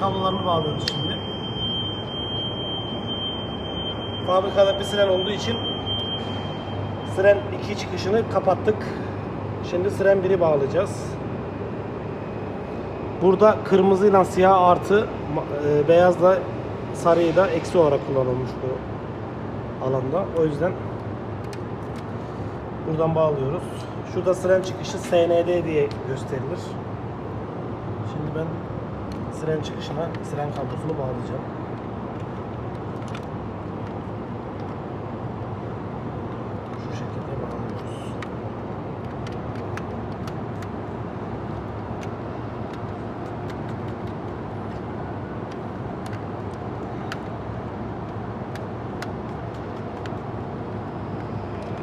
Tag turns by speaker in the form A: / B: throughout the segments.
A: kablolarını bağlıyoruz şimdi. Fabrikada bir siren olduğu için siren 2 çıkışını kapattık. Şimdi siren 1'i bağlayacağız. Burada kırmızıyla siyah artı e, beyazla sarıyı da eksi olarak kullanılmış bu alanda. O yüzden buradan bağlıyoruz. Şurada siren çıkışı SND diye gösterilir. Şimdi ben siren çıkışına siren kablosunu bağlayacağım. Şu şekilde bağlıyoruz.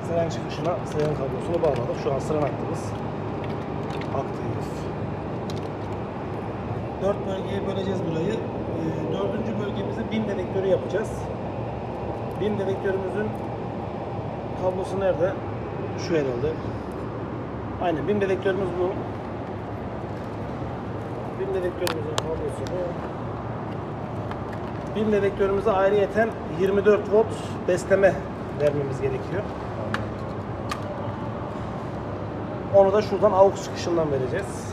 A: Siren çıkışına siren kablosunu bağladık. Şu an siren hattımız aktif. Dört bölgeye böleceğiz burayı. Ee, dördüncü bölgemizi bin dedektörü yapacağız. Bin dedektörümüzün kablosu nerede? Şu herhalde. Aynen bin dedektörümüz bu. Bin dedektörümüzün kablosu bu. Bin dedektörümüze ayrıyeten 24 volt besleme vermemiz gerekiyor. Onu da şuradan AUX çıkışından vereceğiz.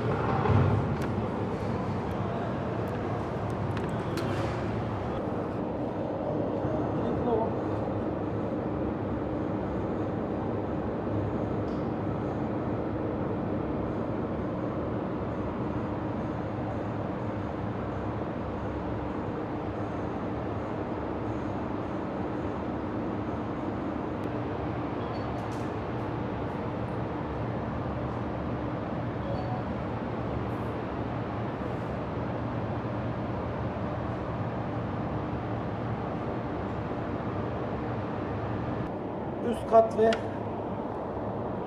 A: üst kat ve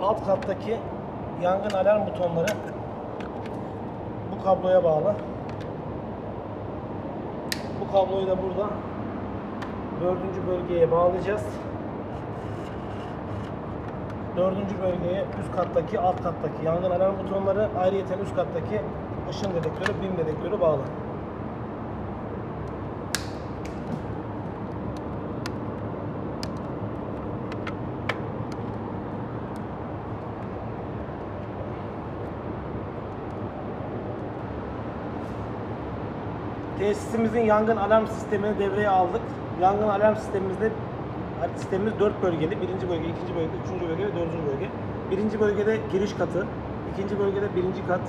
A: alt kattaki yangın alarm butonları bu kabloya bağlı. Bu kabloyu da burada dördüncü bölgeye bağlayacağız. Dördüncü bölgeye üst kattaki, alt kattaki yangın alarm butonları, ayrıyeten üst kattaki ışın dedektörü, bim dedektörü bağlı. Tesisimizin yangın alarm sistemini devreye aldık. Yangın alarm sistemimizde sistemimiz 4 bölgeli. Birinci bölge, ikinci bölge, üçüncü bölge ve dördüncü bölge. Birinci bölgede giriş katı, ikinci bölgede birinci kat,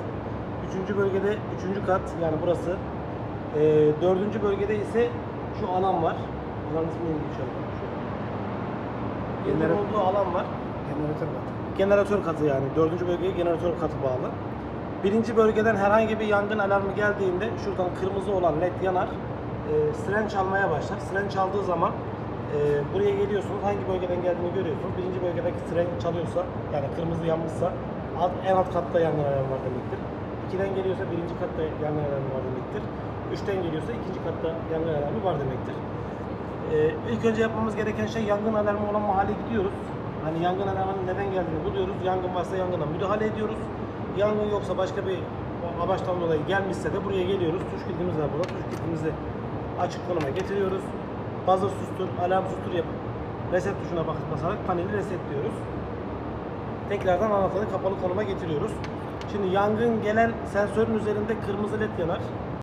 A: üçüncü bölgede üçüncü kat yani burası. Ee, dördüncü bölgede ise şu alan var. Alan ismi neydi an? Şu.
B: Jeneratör.
A: olduğu alan var.
B: Jeneratör var.
A: Generatör katı yani. Dördüncü bölgeye generatör katı bağlı. Birinci bölgeden herhangi bir yangın alarmı geldiğinde şuradan kırmızı olan led yanar. E, siren çalmaya başlar. Siren çaldığı zaman e, buraya geliyorsunuz. Hangi bölgeden geldiğini görüyorsunuz. Birinci bölgedeki siren çalıyorsa yani kırmızı yanmışsa alt, en alt katta yangın alarmı var demektir. İkiden geliyorsa birinci katta yangın alarmı var demektir. Üçten geliyorsa ikinci katta yangın alarmı var demektir. Ee, ilk önce yapmamız gereken şey yangın alarmı olan mahalle gidiyoruz. Hani yangın alarmının neden geldiğini buluyoruz. Yangın varsa yangına müdahale ediyoruz. Yangın yoksa başka bir amaçtan dolayı gelmişse de buraya geliyoruz. Tuş kilidimiz var burada. Tuş kilidimizi açık konuma getiriyoruz. Buzzer sustur, alarm sustur yapıp reset tuşuna bas- basarak paneli resetliyoruz. Tekrardan anahtarı kapalı konuma getiriyoruz. Şimdi yangın gelen sensörün üzerinde kırmızı led yanar.